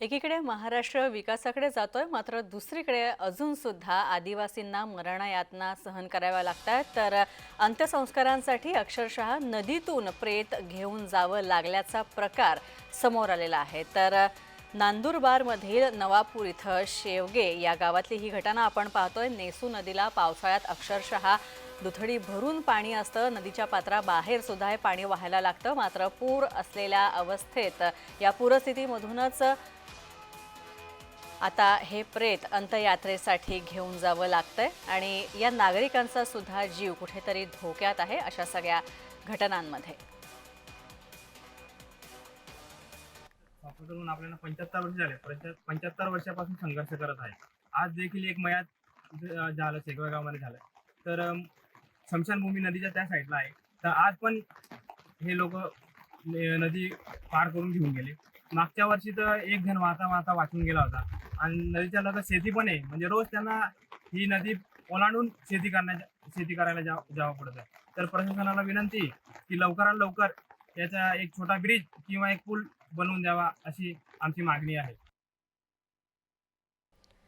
एकीकडे महाराष्ट्र विकासाकडे जातोय मात्र दुसरीकडे अजून सुद्धा आदिवासींना मरणयातना सहन कराव्या लागतात. तर अंत्यसंस्कारांसाठी अक्षरशः नदीतून प्रेत घेऊन जावं लागल्याचा प्रकार समोर आलेला आहे. तर नांदुरबारमधील नवापूर इथं शेवगे या गावातली ही घटना आपण पाहतोय. नेसू नदीला पावसाळ्यात अक्षरशः दुथडी भरून पाणी असतं. नदीच्या पात्राबाहेर सुद्धा हे पाणी व्हायला लागतं. मात्र पूर असलेल्या अवस्थेत या पूरस्थितीमधूनच आता हे प्रेत अंतयात्रेसाठी घेऊन जावं लागतंय आणि या नागरिकांचा सुद्धा जीव कुठेतरी धोक्यात आहे अशा सगळ्या घटनांमध्ये. आपल्याला पंच्याहत्तर वर्ष झाले. पंच्याहत्तर वर्षापासून संघर्ष करत आहे. आज देखील एक मयात झालं शेगवा गावामध्ये झालं. तर अम, स्मशानभूमी नदीच्या त्या साईडला आहे. तर आज पण हे लोक नदी पार करून घेऊन गेले. मागच्या वर्षी तर एक जण वाहता वाहता वाचून गेला होता. आणि नदीच्या लगत शेती पण आहे. म्हणजे रोज त्यांना ही नदी ओलांडून शेती करण्याच्या शेती करायला जा जावं पडत. आहे तर प्रशासनाला विनंती की लवकरात लवकर याचा एक छोटा ब्रिज किंवा एक पूल बनवून द्यावा अशी आमची मागणी आहे.